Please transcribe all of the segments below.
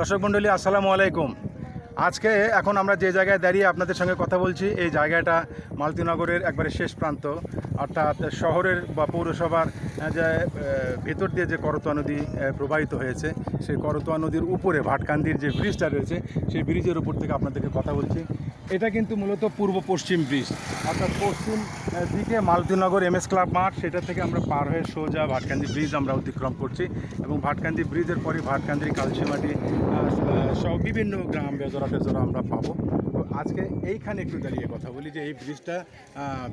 দর্শক মণ্ডলী, আসসালামু আলাইকুম। আজকে এখন আমরা যে জায়গায় দাঁড়িয়ে আপনাদের সঙ্গে কথা বলছি, এই জায়গাটা মালতীনগরের একবারে শেষ প্রান্ত। অর্থাৎ শহরের বা পৌরসভার যে ভেতর দিয়ে যে করতোয়া নদী প্রবাহিত হয়েছে, সেই করতোয়া নদীর উপরে, ভাটকান্দির যে ব্রিজটা রয়েছে, সেই ব্রিজের উপর থেকে আপনাদেরকে কথা বলছি। এটা কিন্তু মূলত পূর্ব পশ্চিম ব্রিজ, অর্থাৎ পশ্চিম দিকে মালতীনগর এম এস ক্লাব মাঠ, সেটা থেকে আমরা পার হয়ে সোজা ভাটকান্দি ব্রিজ আমরা অতিক্রম করছি এবং ভাটকান্দি ব্রিজের পরে ভাটকান্দির কালসিমাটি সহ বিভিন্ন গ্রাম বেজরা টেজরা আমরা পাবো। তো আজকে এইখানে একটু দাঁড়িয়ে কথা বলি যে এই ব্রিজটা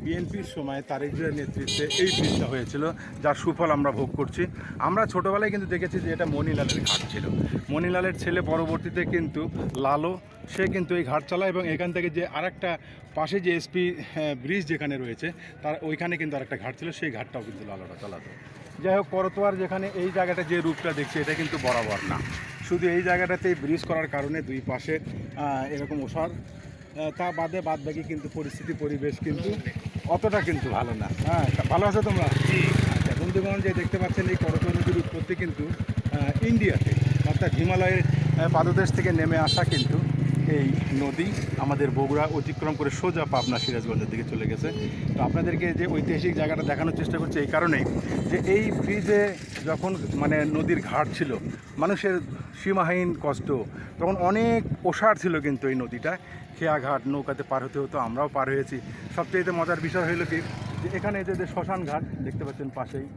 বিএনপির সময় তারেক নেতৃত্বে এই ব্রিজটা হয়েছিল, যার সুফল আমরা ভোগ করছি। আমরা ছোটোবেলায় কিন্তু দেখেছি যে এটা মণিলালের ঘাট ছিল। মণিলালের ছেলে পরবর্তীতে কিন্তু লালো সে কিন্তু এই ঘাট চালায় এবং এখান থেকে যে আরেকটা পাশে যে এসপি ব্রিজ যেখানে রয়েছে তার ওইখানে কিন্তু আরেকটা ঘাট ছিল সেই ঘাটটাও কিন্তু লালোটা চালাতো। যাই হোক করতোয়ার যেখানে এই জায়গাটা যে রূপটা দেখছি এটা কিন্তু বরাবর না। শুধু এই জায়গাটাতে ব্রিজ করার কারণে দুই পাশে এরকম ওষার তা বাদে বাদ বাকি কিন্তু পরিস্থিতি পরিবেশ কিন্তু অতটা কিন্তু ভালো না। হ্যাঁ ভালো আছো তোমরা? আচ্ছা বন্ধুগণ যে দেখতে পাচ্ছেন এই করতোয়া নদীর উৎপত্তি কিন্তু ইন্ডিয়াতে অর্থাৎ হিমালয়ের পাদদেশ থেকে নেমে আসা কিন্তু এই নদী আমাদের বগুড়া অতিক্রম করে সোজা পাবনা সিরাজগঞ্জের দিকে চলে গেছে। তো আপনাদেরকে যে ঐতিহাসিক জায়গাটা দেখানোর চেষ্টা করছি এই কারণেই যে এই ব্রিজে যখন মানে নদীর ঘাট ছিল, মানুষের সীমাহীন কষ্ট, তখন অনেক ওষার ছিল কিন্তু এই নদীটা। খেয়াঘাট নৌকাতে পার হতে হতো, আমরাও পার হয়েছি। সবচেয়ে মজার বিষয় হলো কি, যে এখানে যে শ্মশান ঘাট, দেখতে পাচ্ছেন পাশেই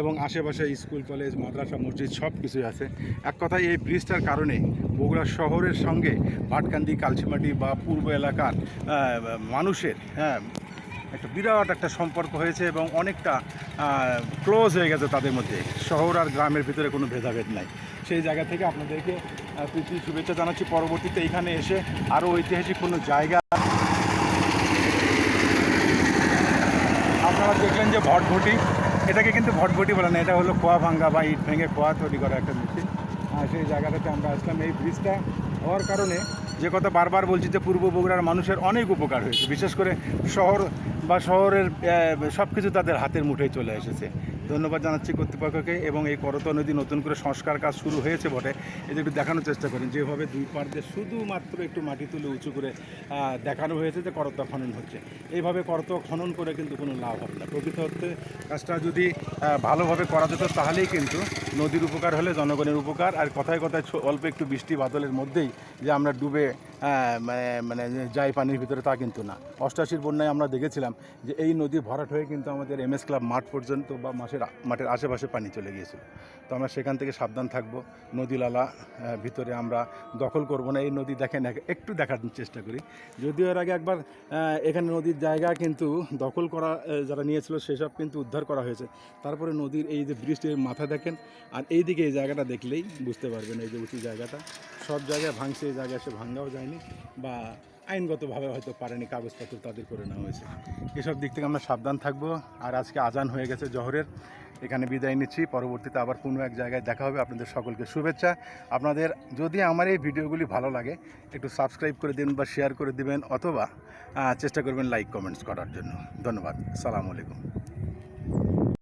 এবং আশেপাশে স্কুল, কলেজ, মাদ্রাসা, মসজিদ সব কিছুই আছে। এক কথায় এই ব্রিজটার কারণে বগুড়া শহরের সঙ্গে ভাটকান্দি কালচিমাটি বা পূর্ব এলাকার মানুষের হ্যাঁ একটা বিরাট একটা সম্পর্ক হয়েছে এবং অনেকটা ক্লোজ হয়ে গেছে তাদের মধ্যে। শহর আর গ্রামের ভিতরে কোনো ভেদাভেদ নাই। সেই জায়গা থেকে আপনাদেরকে প্রীতি শুভেচ্ছা জানাচ্ছি। পরবর্তীতে এখানে এসে আরও ঐতিহাসিক কোনো জায়গা আপনারা দেখলেন যে ভটভটি এটাকে কিন্তু ভটভটি বলে না, এটা হলো খোয়া ভাঙ্গা বা ইট ভেঙে খোয়া তৈরি করা একটা মেশিন। আর সেই জায়গাটাতে আমরা আসলাম, এই ব্রিজটা হওয়ার কারণে যে কথা বারবার বলছি যে পূর্ব বগুড়ার মানুষের অনেক উপকার হয়েছে, বিশেষ করে শহর বা শহরের সব কিছু তাদের হাতের মুঠোয় চলে এসেছে। ধন্যবাদ জানাচ্ছি কর্তৃপক্ষকে এবং এই করতোয়া নদী নতুন করে সংস্কার কাজ শুরু হয়েছে বটে। এটা একটু দেখানোর চেষ্টা করেন, যেভাবে দুই পার দিয়ে শুধুমাত্র একটু মাটি তুলে উঁচু করে দেখানো হয়েছে যে করতোয়া খনন হচ্ছে। এইভাবে করতোয়া খনন করে কিন্তু কোনো লাভ হবে না। প্রকৃত অর্থে কাজটা যদি ভালোভাবে করা যেত তাহলেই কিন্তু নদীর উপকার হলে জনগণের উপকার। আর কথায় কথায় অল্প একটু বৃষ্টি বাদলের মধ্যেই যে আমরা ডুবে মানে মানে যাই পানির ভিতরে তা কিন্তু না। অষ্টাশির বন্যায় আমরা দেখেছিলাম যে এই নদী ভরাট হয়ে কিন্তু আমাদের এম এস ক্লাব মাঠ পর্যন্ত বা মাসের মাঠের আশেপাশে পানি চলে গিয়েছিল। তো আমরা সেখান থেকে সাবধান থাকব। নদীলালা ভিতরে আমরা দখল করব না। এই নদী দেখেন একটু দেখার চেষ্টা করি। যদিও এর আগে একবার এখানে নদীর জায়গা কিন্তু দখল করা যারা নিয়েছিল সেসব কিন্তু উদ্ধার করা হয়েছে। তারপরে নদীর এই যে বৃষ্টির মাথা দেখেন, আর এই দিকে এই জায়গাটা দেখলেই বুঝতে পারবেন, এই যে উঁচু জায়গাটা। সব জায়গায় ভাঙছে, এই জায়গায় সে ভাঙ্গাও যায়নি বা আইনগতভাবে হয়তো পারেনি, কাগজপত্র তাদের করে নেওয়া হয়েছে। এসব দিক থেকে আমরা সাবধান থাকব। আর আজকে আজান হয়ে গেছে জহরের। এখানে বিদায় নিচ্ছি। পরবর্তীতে আবার কোনো এক জায়গায় দেখা হবে। আপনাদের সকলকে শুভেচ্ছা। আপনাদের যদি আমার এই ভিডিওগুলি ভালো লাগে, একটু সাবস্ক্রাইব করে দিন বা শেয়ার করে দিবেন, অথবা চেষ্টা করবেন লাইক, কমেন্টস করার জন্য। ধন্যবাদ। সালাম আলাইকুম।